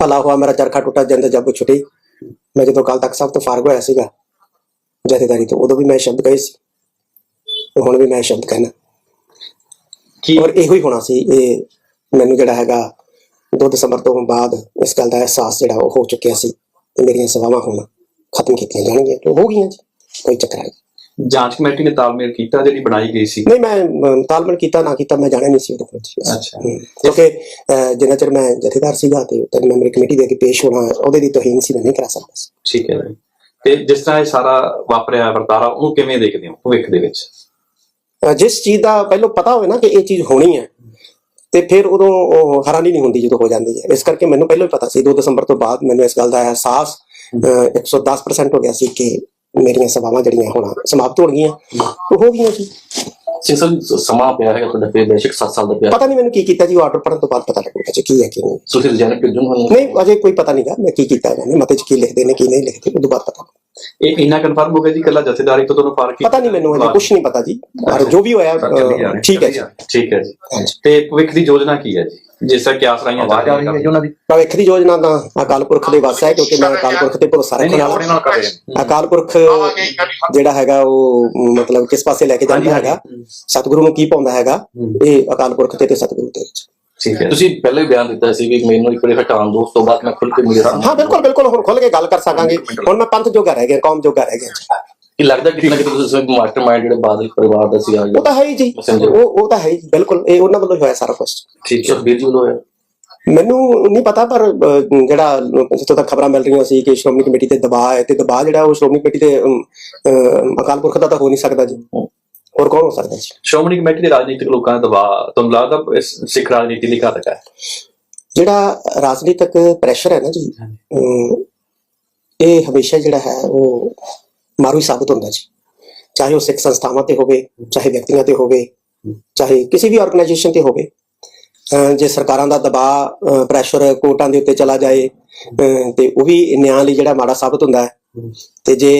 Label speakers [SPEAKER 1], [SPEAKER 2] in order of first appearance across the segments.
[SPEAKER 1] ਭਲਾ ਹੋਆ ਮੇਰਾ ਚਰਖਾ ਟੁੱਟਾ ਜਿੰਦ ਜੱਬ ਛੁੱਟੀ। ਮੈਂ ਜਦੋਂ ਕੱਲ ਤੱਕ ਸਭ ਤੋਂ ਫਾਰਗ ਹੋਇਆ ਸੀਗਾ ਜਥੇਦਾਰੀ ਤੋਂ ਉਦੋਂ ਵੀ ਮੈਂ ਸ਼ਬਦ ਕਹੇ ਸੀ। ਤੇ ਹੁਣ ਵੀ ਮੈਂ ਸ਼ਬਦ ਕਹਿਣਾ
[SPEAKER 2] ਕੀ
[SPEAKER 1] ਔਰ ਇਹੋ ਹੀ ਹੋਣਾ ਸੀ ਇਹ ਮੈਨੂੰ ਜਿਹੜਾ ਹੈਗਾ 2 ਦਸੰਬਰ ਤੋਂ ਬਾਅਦ ਇਸ ਗੱਲ ਦਾ ਅਹਿਸਾਸ ਜਿਹੜਾ ਉਹ ਹੋ ਚੁੱਕਿਆ ਸੀ। ਕਿ ਮੇਰੀਆਂ ਸੇਵਾਵਾਂ ਹੁਣ ਖਤਮ ਕੀਤੀਆਂ ਜਾਣਗੀਆਂ ਤੇ ਹੋ ਗਈਆਂ ਜੀ ਕੋਈ ਚੱਕਰ ਨਹੀਂ।
[SPEAKER 2] ਜਾਂਚ ਕਮੇਟੀ ਨੇ ਤਾਲਮੇਲ ਕੀਤਾ ਜਿਹੜੀ ਬਣਾਈ ਗਈ ਸੀ?
[SPEAKER 1] ਨਹੀਂ ਮੈਂ ਅਮ, ਤਾਲਮੇਲ ਕੀਤਾ ਨਾ ਕੀਤਾ ਮੈਂ ਜਾਣਿਆ ਨਹੀਂ ਸੀ ਉਹਦੇ ਕੋਲ।
[SPEAKER 2] ਅੱਛਾ।
[SPEAKER 1] ਹਮ, ਕਿਉਂਕਿ ਅਹ, ਜਿੰਨਾ ਚਿਰ ਮੈਂ ਜਥੇਦਾਰ ਸੀਗਾ ਤੇ ਤਿੰਨ ਮੈਂਬਰੀ ਕਮੇਟੀ ਦੇ ਅੱਗੇ ਪੇਸ਼ ਹੋਣਾ ਉਹਦੇ ਦੀ ਤੋਹੀਨ ਸੀ ਮੈਂ ਨਹੀਂ ਕਰਾ ਸਕਦਾ ਸੀ।
[SPEAKER 2] ਠੀਕ ਹੈ ਜੀ। ਤੇ ਜਿਸ ਤਰ੍ਹਾਂ ਇਹ ਸਾਰਾ ਵਾਪਰਿਆ ਵਰਤਾਰਾ ਉਹਨੂੰ ਕਿਵੇਂ ਦੇਖਦੇ ਹੋ ਭਵਿੱਖ ਦੇ ਵਿੱਚ?
[SPEAKER 1] ਅਹ, ਜਿਸ ਚੀਜ਼ ਦਾ ਪਹਿਲਾਂ ਪਤਾ ਹੋਵੇ ਨਾ ਕਿ ਇਹ ਚੀਜ਼ ਹੋਣੀ ਹੈ ਤੇ ਫਿਰ ਉਦੋਂ ਉਹ ਹੈਰਾਨੀ ਨਹੀਂ ਹੁੰਦੀ ਜਦੋਂ ਹੋ ਜਾਂਦੀ ਹੈ। ਇਸ ਕਰਕੇ ਮੈਨੂੰ ਪਹਿਲਾਂ ਹੀ ਪਤਾ ਸੀ 2 ਦਸੰਬਰ ਤੋਂ ਬਾਅਦ ਮੈਨੂੰ ਇਸ ਗੱਲ ਦਾ ਅਹਿਸਾਸ ਅਹ, 110% ਹੋ ਗਿਆ ਸੀ ਕਿ ਮੇਰੀਆਂ ਸੇਵਾਵਾਂ ਜਿਹੜੀਆਂ ਹੁਣ ਸਮਾਪਤ ਹੋ ਗਈਆਂ ਉਹ ਹੋ ਗਈਆਂ ਜੀ।
[SPEAKER 3] ਸਿੰਘ ਸਾਹਿਬ ਸਮਾਂ ਪਿਆ ਹੈਗਾ ਤੁਹਾਡਾ ਫਿਰ ਬੇਸ਼ੱਕ 7 ਸਾਲ ਦਾ ਪਿਆ।
[SPEAKER 1] ਪਤਾ ਨਹੀਂ ਮੈਨੂੰ ਕੀ ਕੀਤਾ ਜੀ ਉਹ ਆਰਡਰ ਪੜਨ ਤੋਂ ਬਾਅਦ ਪਤਾ ਲੱਗੂਗਾ ਜੀ ਕੀ ਹੈ ਕੀ ਨਹੀਂ।
[SPEAKER 3] ਤੁਸੀਂ ਰਿਜ਼ਾਈਨ ਕਿਉਂ ਹੋਣਾ
[SPEAKER 1] ਨਹੀਂ ਅਜੇ ਕੋਈ ਪਤਾ ਨਹੀਂਗਾ ਮੈਂ ਕੀ ਕੀਤਾ ਇਹਨਾਂ ਨੇ ਮਤੇ ਚ ਕੀ ਲਿਖਦੇ ਨੇ ਕੀ ਨਹੀਂ ਲਿਖਦੇ ਉਹ ਤੋਂ ਬਾਅਦ ਪਤਾ
[SPEAKER 2] ਇਹ ਇੰਨਾ ਕਨਫਰਮ ਹੋ ਗਿਆ ਜੀ ਕੱਲਾ ਜਥੇਦਾਰੀ ਤੋਂ ਤੁਹਾਨੂੰ ਫ਼ਰਕ
[SPEAKER 1] ਪਤਾ ਨਹੀਂ ਮੈਨੂੰ ਹਜੇ ਕੁਝ ਨਹੀਂ ਪਤਾ ਜੀ ਪਰ ਜੋ ਵੀ ਹੋਇਆ ਠੀਕ ਹੈ ਜੀ।
[SPEAKER 2] ਠੀਕ ਹੈ ਜੀ। ਤੇ ਭਵਿੱਖ ਦੀ ਯੋਜਨਾ ਕੀ ਹੈ ਜੀ? ਜਿਸ ਤਰ੍ਹਾਂ ਕਿਆਸ ਰਾਈਆਂ
[SPEAKER 3] ਆਵਾਜ਼ ਆ ਰਹੀ ਹੈ ਜੀ ਉਹਨਾਂ ਦੀ।
[SPEAKER 1] ਭਵਿੱਖ ਦੀ ਯੋਜਨਾ ਤਾਂ ਅਕਾਲ ਪੁਰਖ ਦੇ ਵੱਸ ਹੈ ਕਿਉਂਕਿ ਮੈਂ ਅਕਾਲ ਪੁਰਖ ਤੇ ਭਰੋਸਾ ਰੱਖਣ
[SPEAKER 3] ਆਪਣੇ
[SPEAKER 1] ਵਾਲਾ
[SPEAKER 3] ਨਾਲ ਕਰ ਰਹੇ
[SPEAKER 1] ਅਕਾਲ ਪੁਰਖ ਜਿਹੜਾ ਹੈਗਾ ਉਹ ਮਤਲਬ ਕਿਸ ਪਾਸੇ ਲੈ ਕੇ ਜਾਂਦਾ ਹੈਗਾ? ਸਤਿਗੁਰੂ ਨੂੰ ਕੀ ਪਾਉਂਦਾ ਹੈਗਾ? ਇਹ ਅਕਾਲ ਪੁਰਖ ਤੇ ਤੇ ਸਤਿਗੁਰੂ ਤੇ
[SPEAKER 2] ਠੀਕ ਹੈ।
[SPEAKER 3] ਤੁਸੀਂ ਪਹਿਲੇ ਹੀ ਬਿਆਨ ਦਿੱਤਾ ਸੀ ਵੀ ਮੈਨੂੰ ਇੱਕ ਵਾਰੀ ਹਟਾਉਣ ਦੋ ਉਸ ਤੋਂ ਬਾਅਦ ਮੈਂ ਖੁੱਲ ਕੇ ਸਾਹਮਣੇ
[SPEAKER 1] ਹਾਂ ਬਿਲਕੁਲ ਬਿਲਕੁਲ ਹੁਣ ਖੁੱਲ ਕੇ ਗੱਲ ਕਰ ਸਕਾਂਗੇ। ਹੁਣ ਮੈਂ ਪੰਥ ਜੋਗਾ ਰਹਿ ਗਿਆ ਕੌਮ ਜੋਗਾ ਰਹਿ ਗਿਆ।
[SPEAKER 3] ਕੀ ਲੱਗਦਾ ਕਿ ਨਾ ਕਿ ਤੁਸੀਂ ਮਾਸਟਰ ਮਾਈਂਡ ਜਿਹੜੇ ਬਾਦਲ ਪਰਿਵਾਰ ਦਾ ਸੀ ਆ
[SPEAKER 1] ਉਹ ਤਾਂ ਹੈ ਹੀ ਜੀ। ਉਹ ਉਹ ਤਾਂ ਹੈ ਹੀ ਬਿਲਕੁਲ। ਇਹ ਉਹਨਾਂ ਵੱਲੋਂ ਹੀ ਹੋਇਆ ਸਾਰਾ ਕੁਝ
[SPEAKER 2] ਠੀਕ ਹੈ।
[SPEAKER 3] ਸੁਖਬੀਰ ਜੀ ਵੱਲੋਂ ਹੋਇਆ?
[SPEAKER 1] ਮੈਨੂੰ ਨਹੀਂ ਪਤਾ ਪਰ ਅਹ, ਜਿਹੜਾ ਜਿੱਥੋਂ ਤੱਕ ਖਬਰਾਂ ਮਿਲ ਰਹੀਆਂ ਸੀ ਕਿ ਸ਼੍ਰੋਮਣੀ ਕਮੇਟੀ ਤੇ ਦਬਾਅ ਹੈ ਤੇ ਦਬਾਅ ਜਿਹੜਾ ਉਹ ਸ਼੍ਰੋਮਣੀ ਕਮੇਟੀ ਤੇ ਅਮ, ਅਹ, ਅਕਾਲ ਪੁਰਖ ਦਾ ਤਾਂ ਹੋ ਨਹੀਂ ਸਕਦਾ ਜੀ। ਹੋਰ ਕੌਣ ਹੋ ਸਕਦਾ ਜੀ?
[SPEAKER 2] ਸ਼੍ਰੋਮਣੀ ਕਮੇਟੀ ਦੇ ਰਾਜਨੀਤਿਕ ਲੋਕਾਂ ਦਾ ਦਬਾਅ ਤੁਹਾਨੂੰ ਲੱਗਦਾ ਇਸ ਸਿੱਖ ਰਾਜਨੀਤੀ ਲਈ ਘਾਤਕ ਹੈ?
[SPEAKER 1] ਜਿਹੜਾ ਰਾਜਨੀਤਿਕ ਪ੍ਰੈਸ਼ਰ ਹੈ ਨਾ ਜੀ ਅਮ, ਇਹ ਹਮੇਸ਼ਾ ਜਿਹੜਾ ਹੈ ਉਹ ਮਾਰੂ ਹੀ ਸਾਬਤ ਹੁੰਦਾ ਜੀ। ਚਾਹੇ ਉਹ ਸਿੱਖ ਸੰਸਥਾਵਾਂ ਤੇ ਹੋਵੇ ਚਾਹੇ ਵਿਅਕਤੀਆਂ ਤੇ ਹੋਵੇ ਚਾਹੇ ਕਿਸੇ ਵੀ ਆਰਗੇਨਾਈਜੇਸ਼ਨ ਤੇ ਹੋਵੇ। ਜੇ ਸਰਕਾਰਾਂ ਦਾ ਦਬਾਅ ਪ੍ਰੈਸ਼ਰ ਕੋਰਟਾਂ ਦੇ ਉੱਤੇ ਚਲਾ ਜਾਏ ਤੇ ਉਹ ਵੀ ਨਿਆਂ ਲਈ ਜਿਹੜਾ ਮਾੜਾ ਸਾਬਤ ਹੁੰਦਾ ਹੈ। ਤੇ ਜੇ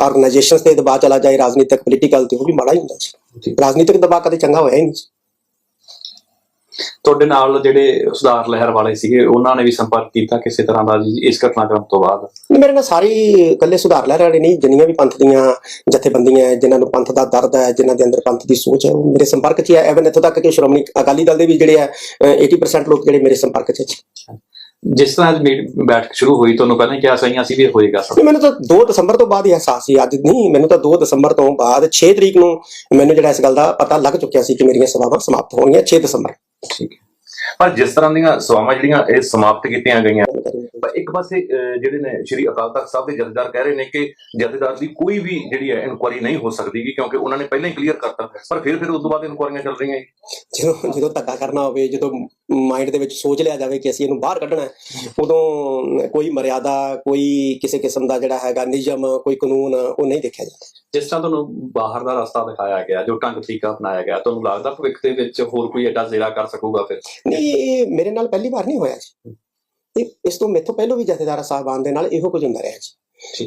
[SPEAKER 1] ਆਰਗੇਨਾਈਜੇਸ਼ਨਸ ਤੇ ਦਬਾਅ ਚਲਾ ਜਾਏ ਰਾਜਨੀਤਿਕ ਪੋਲੀਟੀਕਲ ਤੇ ਉਹ ਵੀ ਮਾੜਾ ਹੀ ਹੁੰਦਾ ਜੀ। ਰਾਜਨੀਤਿਕ ਦਬਾਅ ਕਦੇ ਚੰਗਾ ਹੋਇਆ ਹੀ ਨਹੀਂ
[SPEAKER 2] ਤੁਹਾਡੇ ਨਾਲ ਜਿਹੜੇ ਸੁਧਾਰ ਲਹਿਰ ਵਾਲੇ ਸੀਗੇ ਉਹਨਾਂ ਨੇ ਵੀ ਸੰਪਰਕ ਕੀਤਾ ਕਿਸੇ ਤਰ੍ਹਾਂ ਦਾ ਜੀ ਇਸ ਘਟਨਾਕ੍ਰਮ ਤੋਂ ਬਾਅਦ?
[SPEAKER 1] ਮੇਰੇ ਨਾਲ ਸਾਰੇ ਇਕੱਲੇ ਸੁਧਾਰ ਲੈ ਰਹੇ ਨਹੀਂ ਜਿੰਨੀਆਂ ਵੀ ਪੰਥ ਦੀਆਂ ਜਥੇਬੰਦੀਆਂ ਹੈ ਜਿਨ੍ਹਾਂ ਨੂੰ ਪੰਥ ਦਾ ਦਰਦ ਹੈ ਜਿਨ੍ਹਾਂ ਦੇ ਅੰਦਰ ਪੰਥ ਦੀ ਸੋਚ ਹੈ ਉਹ ਮੇਰੇ ਸੰਪਰਕ 'ਚ ਹੀ ਹੈ। ਐਵਨ ਇੱਥੋਂ ਤੱਕ ਕਿ ਸ਼੍ਰੋਮਣੀ ਅਕਾਲੀ ਦਲ ਦੇ ਵੀ ਜਿਹੜੇ ਆ ਅਹ 80% ਲੋਕ ਜਿਹੜੇ ਮੇਰੇ ਸੰਪਰਕ 'ਚ ਹੈ।
[SPEAKER 2] ਜਿਸ ਤਰ੍ਹਾਂ ਅੱਜ ਬੈਠਕ ਸ਼ੁਰੂ ਹੋਈ ਤੁਹਾਨੂੰ ਪਹਿਲਾਂ ਹੀ ਕਿਹਾ ਸਹੀਆਂ ਸੀ ਵੀ ਹੋਏਗਾ ਸਭ।
[SPEAKER 1] ਮੈਨੂੰ ਤਾਂ 2 ਦਸੰਬਰ ਤੋਂ ਬਾਅਦ ਹੀ ਅਹਿਸਾਸ ਸੀ ਅੱਜ ਨਹੀਂ ਮੈਨੂੰ ਤਾਂ 2 ਦਸੰਬਰ ਤੋਂ ਬਾਅਦ 6 ਤਰੀਕ ਨੂੰ ਮੈਨੂੰ ਜਿਹੜਾ ਇਸ ਗੱਲ ਦਾ ਪਤਾ ਲੱਗ ਚੁੱਕਿਆ ਸੀ ਕਿ ਮੇਰੀਆਂ ਸੇਵਾਵਾਂ ਸਮਾਪਤ ਹੋਣਗੀਆਂ 6 ਦਸੰਬਰ।
[SPEAKER 2] ਠੀਕ
[SPEAKER 4] ਪਰ ਜਿਸ ਤਰ੍ਹਾਂ ਦੀਆਂ ਸੇਵਾਵਾਂ ਜਿਹੜੀਆਂ ਇਹ ਸਮਾਪਤ ਕੀਤੀਆਂ ਗਈਆਂ ਪਰ ਇੱਕ ਪਾਸੇ ਜਿਹੜੇ ਨੇ ਸ਼੍ਰੀ ਅਕਾਲ ਤਖਤ ਸਾਹਿਬ ਦੇ ਜਥੇਦਾਰ ਕਹਿ ਰਹੇ ਨੇ ਕਿ ਜਥੇਦਾਰ ਦੀ ਕੋਈ ਵੀ ਜਿਹੜੀ ਹੈ ਇਨਕੁਆਰੀ ਨਹੀਂ ਹੋ ਸਕਦੀ ਕਿਉਂਕਿ ਉਹਨਾਂ ਨੇ ਪਹਿਲਾਂ ਹੀ ਕਲੀਅਰ ਕਰਤਾ ਪਰ ਫਿਰ ਫਿਰ ਉਸ ਤੋਂ ਬਾਅਦ ਇਨਕੁਆਰੀਆਂ ਚੱਲ ਰਹੀਆਂ
[SPEAKER 1] ਜਦੋਂ ਜਦੋਂ ਧੱਕਾ ਕਰਨਾ ਹੋਵੇ ਜਦੋਂ ਮਾਈਂਡ ਦੇ ਵਿੱਚ ਸੋਚ ਲਿਆ ਜਾਵੇ ਕਿ ਅਸੀਂ ਇਹਨੂੰ ਬਾਹਰ ਕੱਢਣਾ ਹੈ, ਉਦੋਂ ਕੋਈ ਮਰਿਆਦਾ ਕੋਈ ਕਿਸੇ ਕਿਸਮ ਦਾ ਜਿਹੜਾ ਹੈਗਾ ਨਿਯਮ ਕੋਈ ਕਾਨੂੰਨ ਉਹ ਨਹੀਂ ਦੇਖਿਆ ਜਾਂਦਾ।
[SPEAKER 2] ਜਿਸ ਤਰ੍ਹਾਂ ਤੁਹਾਨੂੰ ਬਾਹਰ ਦਾ ਰਸਤਾ ਦਿਖਾਇਆ ਗਿਆ ਜੋ ਢੰਗ ਤਰੀਕਾ ਅਪਣਾਇਆ ਗਿਆ ਤੁਹਾਨੂੰ ਲੱਗਦਾ ਭਵਿੱਖ ਦੇ ਵਿੱਚ ਹੋਰ ਕੋਈ ਐਡਾ ਜ਼ੇਰਾ ਕਰ ਸਕੂਗਾ ਫਿਰ?
[SPEAKER 1] ਨਹੀਂ ਇਹ ਮੇਰੇ ਨਾਲ ਪਹਿਲੀ ਵਾਰ ਨਹੀਂ ਹੋਇਆ ਜੀ। ਇਸ ਤੋਂ ਮੇਥੋਂ ਪਹਿਲਾਂ ਵੀ ਜਥੇਦਾਰ ਸਾਹਿਬਾਨ ਦੇ ਨਾਲ ਇਹੋ ਕੁਝ ਹੁੰਦਾ ਰਿਹਾ ਜੀ।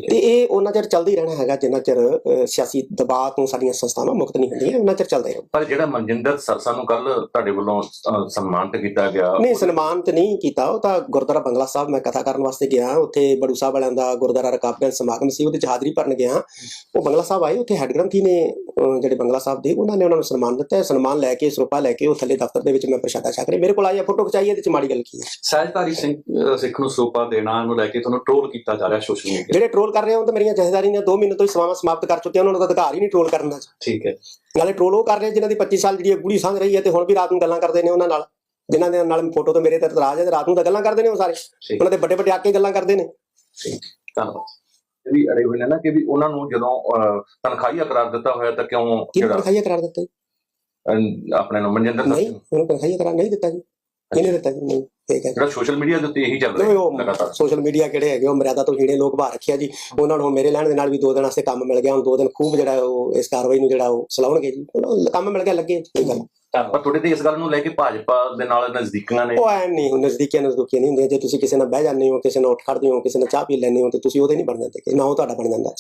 [SPEAKER 1] ਤੇ ਇਹ ਉਹਨਾਂ ਚਿਰ ਚੱਲਦਾ ਹੀ ਰਹਿਣਾ ਹੈਗਾ ਜਿੰਨਾ ਚਿਰ ਸਿਆਸੀ ਦਬਾਅ ਤੋਂ ਸਾਡੀਆਂ ਸੰਸਥਾਵਾਂ ਮੁਕਤ ਨਹੀਂ ਹੁੰਦੀਆਂ ਉਹਨਾਂ ਚਿਰ ਚੱਲਦਾ ਹੀ ਰਹੂ
[SPEAKER 4] ਪਰ ਜਿਹੜਾ ਮਨਜਿੰਦਰ ਸਰਸਾ ਨੂੰ ਕੱਲ ਤੁਹਾਡੇ ਵੱਲੋਂ ਸਨਮਾਨਿਤ ਕੀਤਾ ਗਿਆ
[SPEAKER 1] ਨਹੀਂ ਸਨਮਾਨ ਤੇ ਨਹੀਂ ਕੀਤਾ ਉਹ ਤਾਂ ਗੁਰਦੁਆਰਾ ਬੰਗਲਾ ਸਾਹਿਬ ਮੈਂ ਕਥਾ ਕਰਨ ਵਾਸਤੇ ਗਿਆ ਉੱਥੇ ਬੜੂ ਸਾਹਿਬ ਵਾਲਿਆਂ ਦਾ ਗੁਰਦੁਆਰਾ ਰਕਾਬਗੰਜ ਸਮਾਗਮ ਸੀ ਉਹਦੇ ਚ ਹਾਜ਼ਰੀ ਭਰਨ ਗਿਆ। ਉਹ ਬੰਗਲਾ ਸਾਹਿਬ ਆਏ ਉੱਥੇ ਹੈੱਡ ਗ੍ਰੰਥੀ ਨੇ ਜਿਹੜੇ ਬੰਗਲਾ ਸਾਹਿਬ ਦੇ ਉਹਨਾਂ ਨੇ ਉਹਨਾਂ ਨੂੰ ਸਨਮਾਨ ਦਿੱਤਾ। ਸਨਮਾਨ ਲੈ ਕੇ ਸਰੂਪਾ ਲੈ ਕੇ ਉਹ ਥੱਲੇ ਦਫ਼ਤਰ ਦੇ ਵਿੱਚ ਮੈਂ ਪ੍ਰਸ਼ਾਦਾ ਛਕ ਰਿਹਾ। ਮੇਰੇ ਕੋਲ ਆਈ ਫੋਟੋ ਖਿਚਾਈ ਇਹਦੇ ਚ ਮਾੜੀ ਗੱਲ ਕੀ ਹੈ?
[SPEAKER 2] ਸਹਿਜਧਾਰੀ ਸਿੰਘ ਸਿੱਖ ਨੂੰ ਸਰੂਪਾ ਦੇਣਾ ਨੂੰ ਲੈ ਕੇ ਤੁਹਾਨੂੰ ਟ੍ਰੋਲ ਕੀਤਾ ਜਾ ਰਿਹਾ ਸੋਸ਼ਲ ਮੀਡੀਆ
[SPEAKER 1] ਜਿਹੜੇ ਟ੍ਰੋਲ ਕਰ ਰਹੇ ਹੋ ਤਾਂ ਮੇਰੀਆਂ ਜਥੇਦਾਰੀ ਨੇ 2 ਮਹੀਨੇ ਤੋਂ ਹੀ ਸੇਵਾਵਾਂ ਸਮਾਪਤ ਕਰ ਚੁੱਕੀਆਂ ਉਹਨਾਂ ਨੂੰ ਤਾਂ ਅਧਿਕਾਰ ਹੀ ਨਹੀਂ ਟ੍ਰੋਲ ਕਰਨ ਦਾ।
[SPEAKER 2] ਠੀਕ ਹੈ।
[SPEAKER 1] ਨਾਲੇ ਟ੍ਰੋਲ ਉਹ ਕਰ ਰਹੇ ਜਿਨ੍ਹਾਂ ਦੀ 25 ਸਾਲ ਜਿਹੜੀ ਗੂੜੀ ਸੰਗ ਰਹੀ ਹੈ ਤੇ ਹੁਣ ਵੀ ਰਾਤ ਨੂੰ ਗੱਲਾਂ ਕਰਦੇ ਨੇ ਉਹਨਾਂ ਨਾਲ। ਜਿਨ੍ਹਾਂ ਦੇ ਨਾਲ ਫੋਟੋ ਤੋਂ ਮੇਰੇ ਤੇ ਇਤਰਾਜ਼ ਹੈ ਤੇ ਰਾਤ ਨੂੰ ਤਾਂ ਗੱਲਾਂ ਕਰਦੇ ਨੇ ਉਹ ਸਾਰੇ।
[SPEAKER 2] ਠੀਕ।
[SPEAKER 1] ਉਹਨਾਂ ਦੇ ਵੱਡੇ ਵੱਡੇ ਆਕੇ ਗੱਲਾਂ ਕਰਦੇ ਨੇ।
[SPEAKER 2] ਧੰਨਵਾਦ।
[SPEAKER 4] ਵੀ ਅੜੇ ਹੋਏ ਨੇ ਨਾ ਕਿ ਵੀ ਉਹਨਾਂ ਨੂੰ ਜਦੋਂ ਤਨਖਾਹੀਆ ਕਰਾਰ ਦਿੱਤਾ ਹੋਇਆ ਤਾਂ ਕਿਉਂ ਜਿਹੜਾ
[SPEAKER 1] ਤਨਖਾਹੀਆ ਕਰਾਰ ਦਿੱਤਾ
[SPEAKER 4] ਆਪਣੇ ਨੂੰ ਮਨਜਿੰਦਰ
[SPEAKER 1] ਨਹੀਂ ਉਹਨੂੰ ਤਨਖਾਹੀਆ ਕਰਾਰ ਨਹੀਂ ਦਿੱਤਾ ਜੀ। ਕਿਹਨੇ ਦਿੱਤਾ ਜੀ? ਨਹੀਂ। ਠੀਕ ਹੈ
[SPEAKER 4] ਜਿਹੜਾ ਸੋਸ਼ਲ ਮੀਡੀਆ ਦੇ ਉੱਤੇ ਇਹੀ ਚੱਲ ਰਿਹਾ
[SPEAKER 1] ਉਹ
[SPEAKER 4] ਲਗਾਤਾਰ।
[SPEAKER 1] ਸੋਸ਼ਲ ਮੀਡੀਆ ਕਿਹੜੇ ਹੈਗੇ ਉਹ ਮਰਿਆਦਾ ਤੋਂ ਹੀੜੇ ਲੋਕ ਬਾਹਰ ਰੱਖਿਆ ਜੀ। ਉਹਨਾਂ ਨੂੰ ਮੇਰੇ ਲੈਣ ਦੇ ਨਾਲ ਵੀ ਦੋ ਦਿਨ ਵਾਸਤੇ ਕੰਮ ਮਿਲ ਗਿਆ ਹੁਣ ਦੋ ਦਿਨ ਖੂਬ ਜਿਹੜਾ ਉਹ ਇਸ ਕਾਰਵਾਈ ਨੂੰ ਜਿਹੜਾ ਉਹ ਸਲਾਉਣਗੇ ਜੀ। ਕੰਮ ਮਿਲ ਗਿਆ ਲੱਗੇ ਕੋਈ ਗੱਲ।
[SPEAKER 4] ਪਰ ਤੁਹਾਡੇ ਤੇ ਇਸ ਗੱਲ ਨੂੰ ਲੈ ਕੇ ਭਾਜਪਾ ਦੇ ਨਾਲ ਨਜ਼ਦੀਕੀਆਂ ਨੇ।
[SPEAKER 1] ਉਹ ਐ ਨਹੀਂ ਹੁਣ ਨਜ਼ਦੀਕੀਆਂ ਨਜ਼ਦੀਕੀਆਂ ਨਹੀਂ ਹੁੰਦੀਆਂ। ਜੇ ਤੁਸੀਂ ਕਿਸੇ ਨਾਲ ਬਹਿ ਜਾਂਦੇ ਹੋ ਕਿਸੇ ਨਾਲ ਉੱਠ ਖੜਦੇ ਹੋ ਕਿਸੇ ਨਾਲ ਚਾਹ ਪੀ ਲੈਂਦੇ ਹੋ ਤੇ ਤੁਸੀਂ ਉਹਦੇ ਨਹੀਂ ਬਣ ਜਾਂਦੇ ਕਿ ਨਾ ਉਹ ਤੁਹਾਡਾ ਬਣ ਜਾਂਦਾ।